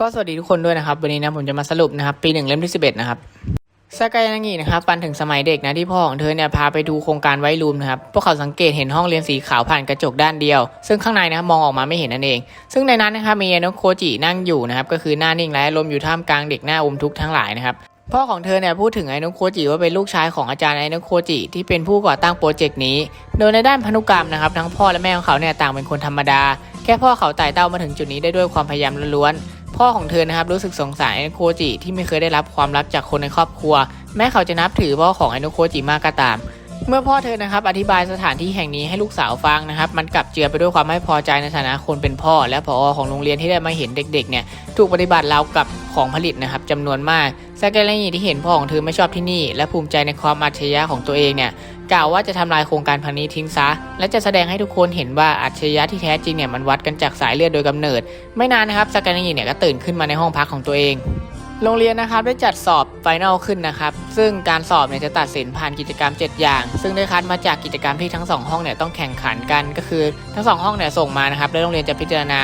ก็สวัสดีทุกคนด้วยนะครับ วันนี้นะผมจะมาสรุปนะครับ ปีหนึ่งเล่มที่11นะครับซากายานางินะครับฟันถึงสมัยเด็กนะที่พ่อของเธอเนี่ยพาไปดูโครงการไว้รูมนะครับพวกเขาสังเกตเห็นห้องเรียนสีขาวผ่านกระจกด้านเดียว ซึ่งข้างในนะครับมองออกมาไม่เห็นนั่นเอง ซึ่งในนั้นนะครับมีเอโนโคจินั่งอยู่นะครับก็คือหน้านิ่งและอารมอยู่ท่ามกลางเด็กหน้าอมทุกข์ทั้งหลายนะครับพ่อของเธอเนี่ยพูดถึงไอโนโคจิว่าเป็นลูกชายของอาจารย์ไอโนโคจิที่เป็นผู้ก่อตั้งโปรเจกต์นี้ โดยในด้านพันธุกรรมนะครับทั้งพ่อและแม่ของเขาเนี่ยต่างเป็นคนธรรมดา แค่พ่อเขาไต่เต้ามาถึงจุดนี้ได้ด้วยความพยายามล้วนๆ พ่อของเธอนะครับรู้สึกสงสารไอโนะโคจิที่ไม่เคยได้รับความรักจากคนในครอบครัว แม้เขาจะนับถือพ่อของไอโนะโคจิมากก็ตาม เมื่อพ่อเธอนะครับอธิบายสถานที่แห่งนี้ให้ลูกสาวฟังนะครับมันกลับเจือไปด้วยความไม่พอใจในฐานะคนเป็นพ่อ และผอของโรงเรียนที่ได้มาเห็นเด็กๆเนี่ยถูกปฏิบัติราวกับของผลิตนะครับจำนวนมากซากาเลงีที่เห็นพ่อของเธอไม่ชอบที่นี่ และภูมิใจในความอัจฉริยะของตัวเองเนี่ย กล่าวว่าจะทำลายโครงการพันนี้ทิ้งซะ และจะแสดงให้ทุกคนเห็นว่าอัจฉริยะที่แท้จริงเนี่ยมันวัดกันจากสายเลือดโดยกำเนิด ไม่นานนะครับซากาเลงีเนี่ยก็ตื่นขึ้นมาในห้องพักของตัวเองโรงเรียนนะครับได้จัดสอบไฟนอลขึ้นนะครับ ซึ่งการสอบเนี่ยจะตัดสินผ่านกิจกรรม 7 อย่าง ซึ่งได้คัดมาจากกิจกรรมที่ทั้ง 2 ห้องเนี่ยต้องแข่งขันกันก็คือทั้ง 2 ห้องเนี่ยส่งมานะครับแล้วโรงเรียนจะพิจารณา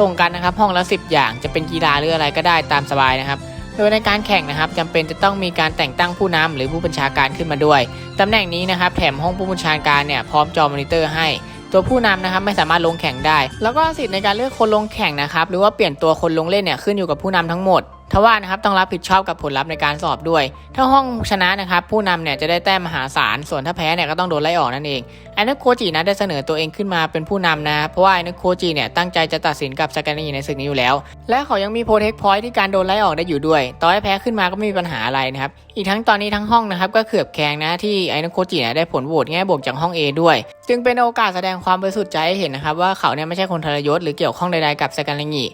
ส่งกันนะครับห้องละ 10 อย่างจะเป็นกีฬาหรืออะไรก็ได้ตามสบายนะครับ โดยในการแข่งนะครับจำเป็นจะต้องมีการแต่งตั้งผู้นำหรือผู้บัญชาการขึ้นมาด้วยตำแหน่งนี้นะครับแถมห้องผู้บัญชาการเนี่ยพร้อมจอมอนิเตอร์ให้ ตัวผู้นำนะครับไม่สามารถลงแข่งได้ แล้วก็สิทธิ์ในการเลือกคนลงแข่งนะครับหรือว่าเปลี่ยนตัวคนลงเล่นเนี่ยขึ้นอยู่กับผู้นำทั้งหมด ทว่านะครับต้องรับผิดชอบกับผลลัพธ์ในการสอบด้วย ถ้าห้องชนะนะครับผู้นำเนี่ยจะได้แต้มมหาศาล ส่วนถ้าแพ้เนี่ยก็ต้องโดนไล่ออกนั่นเองไอ้นักโคจินะได้เสนอตัวเองขึ้นมาเป็นผู้นำนะ เพราะว่าไอ้นักโคจิเนี่ยตั้งใจจะตัดสินกับสแกนนีในศึกนี้อยู่แล้ว และเขายังมีโปรเทคพอยท์ที่การโดนไล่ออกได้อยู่ด้วย ต่อให้แพ้ขึ้นมาก็ไม่มีปัญหาอะไรนะครับ อีกทั้งตอนนี้ทั้งห้องนะครับก็เขือบแคลงนะที่ไอ้นักโคจิเนี่ยได้ผลโหวตแง่บวกจากห้อง A ด้วย จึงเป็นโอกาสแสดงความบริสุทธิ์ใจให้เห็นนะครับว่าเขาเนี่ยไม่ใช่คนทรยศหรือเกี่ยวข้องใดๆกับสแกนนี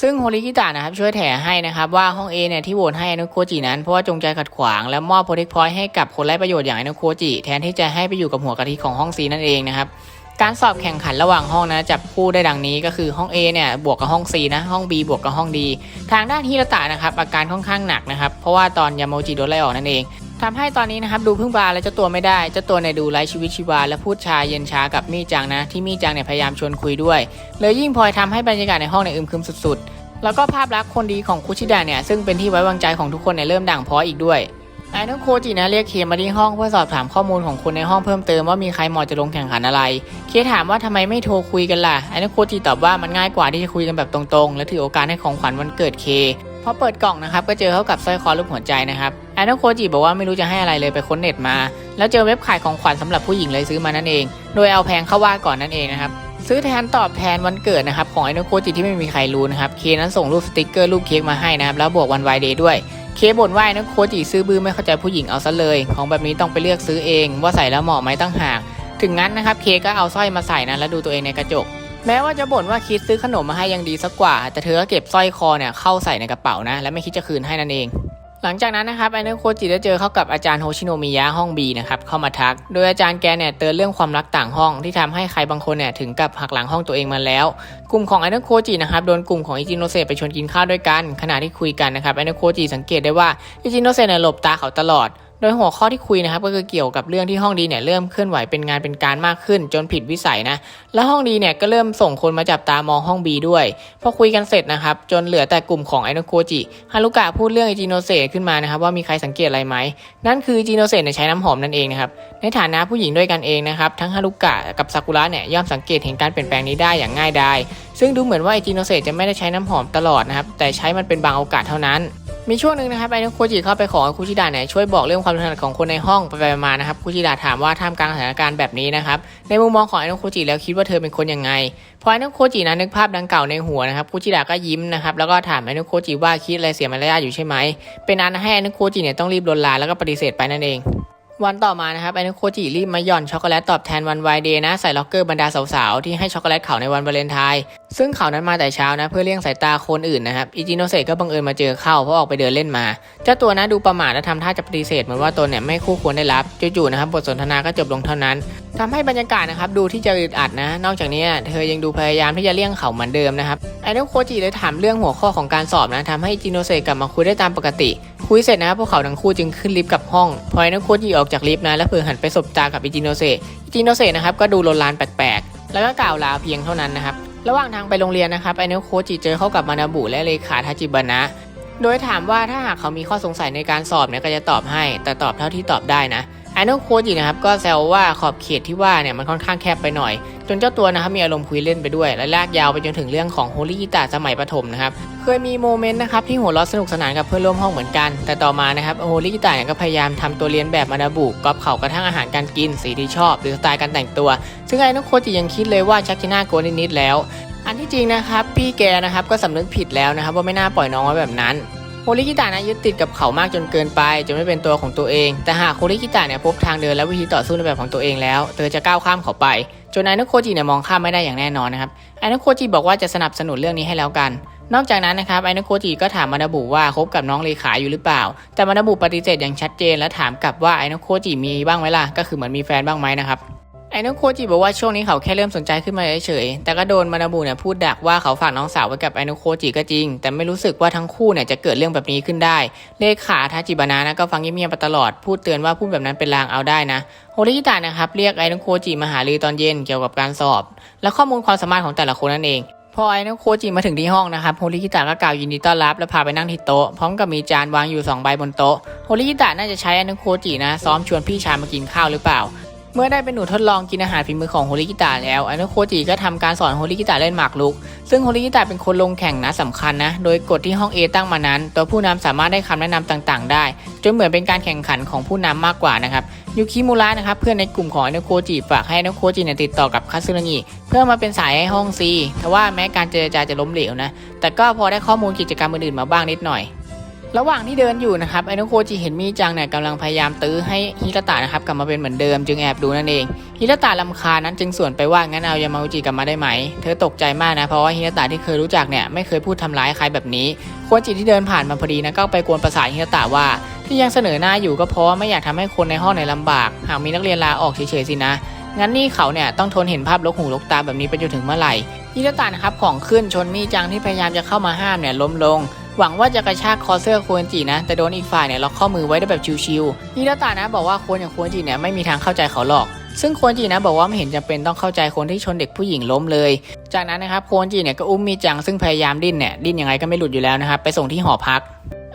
ซึ่งโฮริกิตะนะครับช่วยแถให้นะครับว่าห้อง A เนี่ยที่โหวตให้อนุโคจินั้นเพราะว่าจงใจขัดขวางและมอบโปรเทคพอยต์ให้กับคนไร้ประโยชน์อย่างอนุโคจิ แทนที่จะให้ไปอยู่กับหัวกะทิของห้อง C นั่นเองนะครับการสอบแข่งขันระหว่างห้องนะจับคู่ได้ดังนี้ก็คือห้อง A เนี่ยบวกกับห้อง C นะห้อง B บวกกับห้อง D ทางด้านฮิรตะนะครับอาการค่อนข้างหนักนะครับเพราะว่าตอนยาโมจิโดนไล่ออกนั่นเอง ทำให้ตอนนี้นะครับดูพึ่งพาและเจ้าตัวไม่ได้เจ้าตัวในดูไร้ชีวิตชีวา และพูดชาเย็นชากับมี่จังนะ ที่มี่จังเนี่ยพยายามชวนคุยด้วย เลยยิ่งพลอยทำให้บรรยากาศในห้องเนี่ยอึมครึมสุดๆ แล้วก็ภาพลักษณ์คนดีของคุชิดะเนี่ยซึ่งเป็นที่ไว้วางใจของทุกคนเนี่ยเริ่มด่างพร้ออีกด้วยไอ้นุโคจินะเรียกเคมาที่ห้องเพื่อสอบถามข้อมูลของคนในห้องเพิ่มเติมว่ามีใครเหมาะจะลงแข่งขันอะไร เคถามว่าทำไมไม่โทรคุยกันล่ะไอ้นุโคจิตอบว่ามันง่ายกว่าที่จะคุยกันแบบตรงๆ และถือโอกาสให้ของขวัญวันเกิดเค พอเปิดกล่องนะครับก็เจอเข้ากับสร้อยคอรูปหัวใจนะครับไอ้นุโคจิบอกว่าไม่รู้จะให้อะไรเลยไปค้นเน็ตมา แล้วเจอเว็บขายของขวัญสำหรับผู้หญิงเลยซื้อมานั่นเอง โดยเอาแพงเข้าว่าก่อนนั่นเองนะครับซื้อแทนตอบแทนวันเกิดนะครับของไอโนโคจิที่ไม่มีใครรู้นะครับเคนั้นส่งรูปสติกเกอร์รูปเค้กมาให้นะครับแล้วบวกวันวายเดย์ด้วยเคบ่นว่าไอโนโคจิซื้อบื้อไม่เข้าใจผู้หญิงเอาซะเลย ของแบบนี้ต้องไปเลือกซื้อเอง ว่าใส่แล้วเหมาะไหมตั้งหาก ถึงงั้นนะครับเคก็เอาสร้อยมาใส่นะแล้วดูตัวเองในกระจก แม้ว่าจะบ่นว่าคิดซื้อขนมมาให้ยังดีสักกว่า แต่เธอก็เก็บสร้อยคอเนี่ยเข้าใส่ในกระเป๋านะ และไม่คิดจะคืนให้นั่นเอง หลังจากนั้นนะครับไอเนโคจิได้เจอเข้ากับอาจารย์โฮชิโนมิยะห้อง B นะครับเข้ามาทัก โดยอาจารย์แกเนี่ยเตือนเรื่องความรักต่างห้องที่ทำให้ใครบางคนเนี่ยถึงกับหักหลังห้องตัวเองมาแล้ว กลุ่มของไอเนโคจินะครับโดนกลุ่มของอิจิโนเซะไปชวนกินข้าวด้วยกันขณะที่คุยกันนะครับไอเนโคจิสังเกตได้ว่าอิจิโนเซะเนี่ยหลบตาเขาตลอด โดยหัวข้อที่คุยนะครับก็คือเกี่ยวกับเรื่องที่ห้องดีเนี่ยเริ่มเคลื่อนไหวเป็นงานเป็นการมากขึ้น จนผิดวิสัยนะ แล้วห้องดีเนี่ยก็เริ่มส่งคนมาจับตามองห้อง B ด้วยพอคุยกันเสร็จนะครับจนเหลือแต่กลุ่มของไอโนโคจิฮารุกะพูดเรื่องไอจิโนเซะขึ้นมานะครับว่ามีใครสังเกตอะไรไหมนั่นคือจิโนเซะเนี่ยใช้น้ำหอมนั่นเองนะครับในฐานะผู้หญิงด้วยกันเองนะครับทั้งฮารุกะกับซากุระเนี่ยย่อมสังเกตเห็นการเปลี่ยนแปลงนี้ได้อย่างง่ายดายซึ่งดูเหมือนว่าไอจิโนเซจะไม่ได้ใช้น้ำหอมตลอดนะครับ แต่ใช้มันเป็นบางโอกาสเท่านั้น มีช่วงหนึ่งนะครับไอโนโคจิเข้าไปขอคุชิดะเนี่ยช่วยบอกเรื่องความถนัดของคนในห้องไปมาๆนะครับคุชิดะถามว่าท่ามกลางสถานการณ์แบบนี้นะครับในมุมมองของไอโนโคจิแล้วคิดว่าเธอเป็นคนยังไงพอไอโนโคจินะนึกภาพดังเก่าในหัวนะครับคุชิดะก็ยิ้มนะครับแล้วก็ถามไอโนโคจิว่าคิดอะไรเสียมารยาทอยู่ใช่ไหมเป็นอันให้ไอโนโคจิเนี่ยต้องรีบลนลาแล้วก็ปฏิเสธไปนั่นเอง วันต่อมานะครับไอโนโคจิรีบมาหย่อนช็อกโกแลตตอบแทนวันวายเดย์นะใส่ล็อกเกอร์บรรดาสาวๆ ที่ให้ช็อกโกแลตเขาในวันวาเลนไทน์ซึ่งเขานั้นมาแต่เช้านะ เพื่อเลี่ยงสายตาคนอื่นนะครับอิจิโนเซก็บังเอิญมาเจอเข้าเพราะออกไปเดินเล่นมา เจ้าตัวนะดูประหม่าและทำท่าจะปฏิเสธเหมือนว่าตนเนี่ยไม่คู่ควรได้รับจู่ๆนะครับบทสนทนาก็จบลงเท่านั้นทำให้บรรยากาศนะครับดูที่จะอึดอัดนะ นอกจากนี้เธอยังดูพยายามที่จะเลี่ยงเขาเหมือนเดิมนะครับไอโนโคจิเลยถามเรื่องหัวข้อของการสอบนะทำให้อิจิโนเซกลับมาคุยได้ตามปกติ คุยเสร็จนะครับพวกเขาทั้งคู่จึงขึ้นลิฟต์กลับห้องพอไอโนโคจิออกจากลิฟต์นะแล้วเผลอหันไปสบตากับอิจิโนเซะอิจิโนเซะนะครับก็ดูโลนลานแปลกๆ แล้วก็กล่าวลาเพียงเท่านั้นนะครับระหว่างทางไปโรงเรียนนะครับไอเนโคจิเจอเข้ากับมานาบุและเลขาทาจิบานะ โดยถามว่าถ้าหากเขามีข้อสงสัยในการสอบเนี่ยก็จะตอบให้ แต่ตอบเท่าที่ตอบได้นะไอโนโคจินะครับก็แซวว่าขอบเขตที่ว่าเนี่ยมันค่อนข้างแคบไปหน่อย จนเจ้าตัวนะครับมีอารมณ์คุยเล่นไปด้วย และลากยาวไปจนถึงเรื่องของโฮลิกิตะสมัยประถมนะครับ เคยมีโมเมนต์นะครับที่หัวเราะสนุกสนานกับเพื่อนร่วมห้องเหมือนกัน แต่ต่อมานะครับโฮลิกิตะเนี่ยก็พยายามทำตัวเรียนแบบมานาบุก๊อปเขากระทั่งอาหารการกินสีที่ชอบ หรือสไตล์การแต่งตัว ซึ่งไอโนโคจิยังคิดเลยว่าชักจะน่ากลัวนิดๆแล้ว อันที่จริงนะครับพี่แกนะครับก็สำนึกผิดแล้วนะครับว่าไม่น่าปล่อยน้องไว้แบบนั้นโฮริกิตะนะยึดติดกับเขามากจนเกินไปจนไม่เป็นตัวของตัวเอง แต่หากโฮริกิตะเนี่ยพบทางเดินและวิธีต่อสู้ในแบบของตัวเองแล้ว เธอจะก้าวข้ามเขาไป จนไอนุโคจิเนี่ยมองข้ามไม่ได้อย่างแน่นอนนะครับไอนุโคจิบอกว่าจะสนับสนุนเรื่องนี้ให้แล้วกัน นอกจากนั้นนะครับไอนุโคจิก็ถามมานาบุว่าคบกับน้องเลขาอยู่หรือเปล่า แต่มานาบุปฏิเสธอย่างชัดเจนและถามกลับว่าไอนุโคจิมีบ้างไหมล่ะก็คือเหมือนมีแฟนบ้างไหมนะครับไอ้น้องโคจิบอกว่าช่วงนี้เขาแค่เริ่มสนใจขึ้นมาเฉยๆ แต่ก็โดนมานาบุเนี่ยพูดดักว่าเขาฝากน้องสาวไว้กับไอ้น้องโคจิก็จริง แต่ไม่รู้สึกว่าทั้งคู่เนี่ยจะเกิดเรื่องแบบนี้ขึ้นได้ เลขาทาจิบานะนะก็ฟังเงียบๆมาตลอด พูดเตือนว่าพูดแบบนั้นเป็นลางเอาได้นะ โฮริกิตะนะครับเรียกไอ้น้องโคจิมาหารือตอนเย็นเกี่ยวกับการสอบ และข้อมูลความสามารถของแต่ละคนนั่นเอง พอไอ้น้องโคจิมาถึงที่ห้องนะครับโฮริกิตะก็กล่าวยินดีต้อนรับและพาไปนั่งที่โต๊ะพร้อมกับมีจานวางอยู่สองใบบนโต๊ะโฮริกิตะน่าจะใช้ไอ้น้องโคจินะซ้อมชวนพี่ชายมากินข้าวหรือเปล่า เมื่อได้เป็นหนูทดลองกินอาหารฝีมือของโฮริกิตะแล้วไอโนโคจิก็ทำการสอนโฮริกิตะเล่นหมากรุก ซึ่งโฮริกิตะเป็นคนลงแข่งนะสำคัญนะโดยกฎที่ห้อง A ตั้งมานั้น ตัวผู้นำสามารถได้คำแนะนำต่างๆ ได้ จนเหมือนเป็นการแข่งขันของผู้นำมากกว่านะครับ ยูคิมูระนะครับเพื่อนในกลุ่มของไอโนโคจิฝากให้ไอโนโคจิเนี่ยติดต่อกับคาซึนางิเพื่อมาเป็นสายให้ห้อง C แต่ว่าแม้การเจรจาจะล้มเหลวนะ แต่ก็พอได้ข้อมูลกิจกรรมอื่นๆมาบ้างนิดหน่อย ระหว่างที่เดินอยู่นะครับไอโนโคจิเห็นมีจังเนี่ยกำลังพยายามตื้อให้ฮิรตะนะครับกลับมาเป็นเหมือนเดิมจึงแอบดูนั่นเองฮิรตะลำคานั้นจึงสวนไปว่างั้นเอายามาอุจิกลับมาได้ไหม เธอตกใจมากนะเพราะว่าฮิรตะที่เคยรู้จักเนี่ยไม่เคยพูดทำร้ายใครแบบนี้โคจิที่เดินผ่านมาพอดีนะก็ไปกวนประสาทฮิรตะว่า ที่ยังเสนอหน้าอยู่ก็เพราะว่าไม่อยากทำให้คนในห้องเนี่ยลำบาก หากมีนักเรียนลาออกเฉยๆสินะ งั้นนี่เขาเนี่ยต้องทนเห็นภาพลกหูลกตาแบบนี้ไปจนถึงเมื่อไหร่ฮิรตะนะครับของขึ้นชนมีจังที่พยายามจะเข้ามาห้ามเนี่ยล้มลงหวังว่าจะกระชากคอเสื้อโควรจินะ แต่โดนอีกฝ่ายเนี่ยล็อกข้อมือไว้ได้แบบชิวๆฮิรตะนะบอกว่าคนอย่างโควรจิเนี่ยไม่มีทางเข้าใจเขาหรอก ซึ่งโควรจินะบอกว่าไม่เห็นจำเป็นต้องเข้าใจคนที่ชนเด็กผู้หญิงล้มเลย จากนั้นนะครับโควรจิเนี่ยก็อุ้มมีจังซึ่งพยายามดิ้นเนี่ยดิ้นยังไงก็ไม่หลุดอยู่แล้วนะครับไปส่งที่หอพัก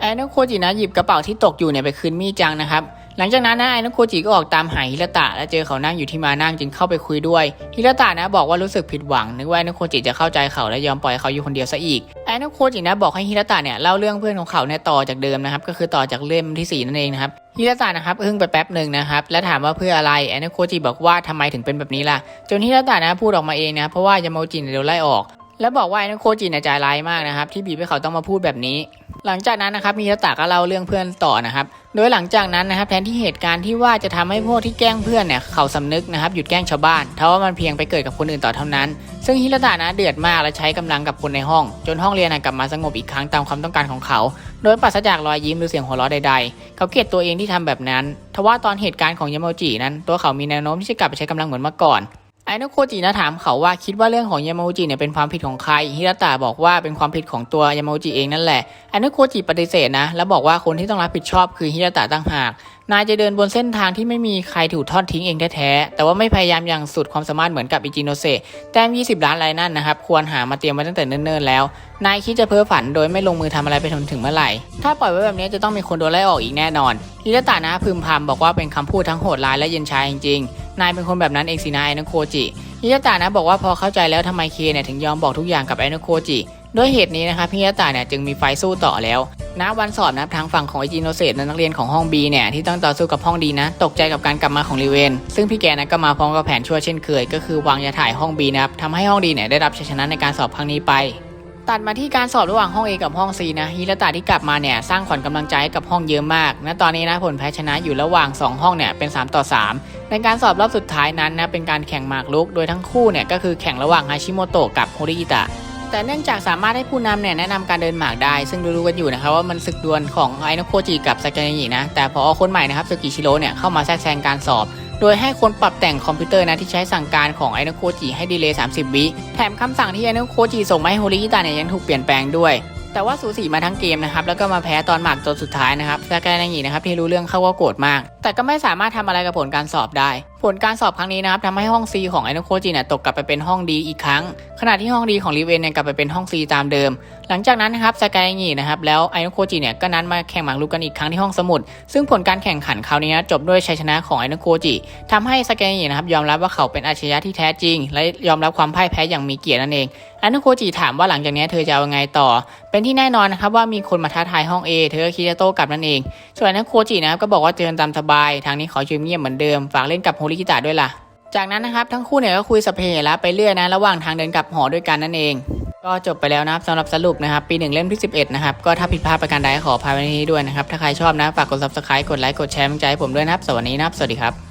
ไอ้นกโคจินะหยิบกระเป๋าที่ตกอยู่เนี่ยไปคืนมีจังนะครับ หลังจากนั้นนะไอ้นกโคจิก็ออกตามหาฮิรตะ และเจอเขานั่งอยู่ที่มานั่งจึงเข้าไปคุยด้วยฮิรตะนะบอกว่ารู้สึกผิดหวัง นึกว่าไอ้นกโคจิจะเข้าใจเขาและยอมปล่อยเขาอยู่คนเดียวซะอีกไอ้นกโคจินะบอกให้ฮิรตะเนี่ยเล่าเรื่องเพื่อนของเขาเนี่ยต่อจากเดิมนะครับก็คือต่อจากเล่มที่สี่นั่นเองนะครับฮิรตะนะครับอึ้งไปแป๊บหนึ่งนะครับและถามว่าเพื่ออะไรไอ้นกโคจิบอกว่าทำไมถึงเป็นแบบนี้ล่ะ จนฮิรตะนะพูดออกมาเองนะเพราะว่ายามาจิเนี่ยโดนไล่ออกแล้วบอกว่าไอ้นกโคจิเนี่ยใจร้ายมากนะครับที่บีบให้เขาต้องมาพูดแบบนี้ หลังจากนั้นนะครับมีฮิรตะก็เล่าเรื่องเพื่อนต่อนะครับ โดยหลังจากนั้นนะครับแทนที่เหตุการณ์ที่ว่าจะทำให้พวกที่แกล้งเพื่อนเนี่ยเขาสำนึกนะครับหยุดแกล้งชาวบ้านเท่าว่ามันเพียงไปเกิดกับคนอื่นต่อเท่านั้น ซึ่งฮิรตะนะเดือดมากและใช้กำลังกับคนในห้อง จนห้องเรียนนะกลับมาสงบอีกครั้งตามความต้องการของเขา โดยปราศจากรอยยิ้มหรือเสียงหัวเราะใดๆ เขาเกลียดตัวเองที่ทำแบบนั้นทว่าตอนเหตุการณ์ของยามาจินั้น ตัวเขามีแนวโน้มที่จะกลับไปใช้กำลังเหมือนเมื่อก่อน ไอ้นโคจินะถามเขาว่าคิดว่าเรื่องของยามาโอจิเนี่ยเป็นความผิดของใครฮิรตะบอกว่าเป็นความผิดของตัวยามาโอจิเองนั่นแหละไอ้นโคจิปฏิเสธนะ แล้วบอกว่าคนที่ต้องรับผิดชอบคือฮิรตะตั้งหาก นายจะเดินบนเส้นทางที่ไม่มีใครถูกทอดทิ้งเองแท้ๆแต่ว่าไม่พยายามอย่างสุดความสามารถเหมือนกับอิจิโนเซแต้ม 20 ล้านไรนั่นนะครับควรหามาเตรียมไว้ตั้งแต่เนิ่นๆแล้ว นายคิดจะเพ้อฝันโดยไม่ลงมือทำอะไรไปจนถึงเมื่อไหร่ ถ้าปล่อยไว้แบบนี้จะต้องมีคนโดนไล่ออกอีกแน่นอนฮิรตะนะพึมพำบอกว่าเป็นคำพูดทั้งโหดร้ายและเย็นชาจริงๆ นายเป็นคนแบบนั้นเองสินะไอ้นโคจิฮิยาตะนะบอกว่าพอเข้าใจแล้วทำไมเคเนี่ยถึงยอมบอกทุกอย่างกับไอ้นโคจิด้วยเหตุนี้นะครับฮิยาตะเนี่ยจึงมีไฟสู้ต่อแล้วณวันสอบนะครับทางฝั่งของไอจิโนเซตนักเรียนของห้อง B เนี่ยที่ต้องต่อสู้กับห้องดีนะ ตกใจกับการกลับมาของรีเวน ซึ่งพี่แกนะก็มาพร้อมกับแผนชั่วเช่นเคย ก็คือวางยาถ่ายห้อง B นะครับทำให้ห้องดีเนี่ยได้รับชัยชนะในการสอบครั้งนี้ไป ตัดมาที่การสอบระหว่างห้อง A กับห้อง C นะฮิรตะที่กลับมาเนี่ยสร้างขวัญกำลังใจให้กับห้องเยอะมากณตอนนี้นะผลแพ้ชนะอยู่ระหว่าง 2 ห้องเนี่ยเป็น 3 ต่อ 3 ในการสอบรอบสุดท้ายนั้นนะเป็นการแข่งหมากรุก โดยทั้งคู่เนี่ยก็คือแข่งระหว่างฮาชิโมโตะกับโฮริกิตะแต่เนื่องจากสามารถให้ผู้นำเนี่ยแนะนำการเดินหมากได้ ซึ่งรู้กันอยู่นะครับว่ามันศึกดวลของไอโนโคจิกับซากามินะแต่พอคนใหม่นะครับสึกิชิโร่เนี่ยเข้ามาแทรกแซงการสอบ โดยให้คนปรับแต่งคอมพิวเตอร์นะที่ใช้สั่งการของไอโนโคจิให้ดีเลย์30 วิแถมคำสั่งที่ไอโนโคจิส่งมาให้โฮริกิตาเนี่ยยังถูกเปลี่ยนแปลงด้วยแต่ว่าสูสีมาทั้งเกมนะครับ แล้วก็มาแพ้ตอนหมากจนสุดท้ายนะครับซากาเนงินะครับที่รู้เรื่องเข้าก็โกรธมาก แต่ก็ไม่สามารถทำอะไรกับผลการสอบได้ ผลการสอบครั้งนี้นะครับทำให้ห้อง C ของไอโนโคจิเนี่ยตกกลับไปเป็นห้องดีอีกครั้ง ขณะที่ห้องดีของริเวนเนี่ยกลับไปเป็นห้อง C ตามเดิม หลังจากนั้นนะครับสกายงีนะครับแล้วไอโนโคจิเนี่ยก็นัดมาแข่งหมากรุกกันอีกครั้งที่ห้องสมุด ซึ่งผลการแข่งขันคราวนี้นะจบด้วยชัยชนะของไอโนโคจิทำให้สกายงีนะครับยอมรับว่าเขาเป็นอาชญาที่แท้จริง และยอมรับความพ่ายแพ้อย่างมีเกียรตินั่นเองไอโนโคจิถามว่าหลังจากนี้เธอจะเอาไงต่อ เป็นที่แน่นอนนะครับว่ามีคนมาท้าทายห้อง A เธอก็คิดจะโต้กลับนั่นเอง ส่วนไอโนโคจินะครับก็บอกว่าเจอตามสบาย ทางนี้ขอชิมเงียบเหมือนเดิมฝากเล่นกับโฮริกิตะด้วยล่ะ จากนั้นนะครับทั้งคู่เนี่ยก็คุยสเพละไปเรื่อยนะระหว่างทางเดินกลับหอด้วยกันนั่นเอง ก็จบไปแล้วนะครับสำหรับสรุปนะครับปีหนึ่งเล่มที่ 11 นะครับ ก็ถ้าผิดพลาดประการใดขออภัยในที่นี้ด้วยนะครับ ถ้าใครชอบนะฝากกด subscribe กดไลค์กดแชร์เป็นกำลังใจให้ผมด้วยนะครับสวัสดีนะครับสวัสดีครับ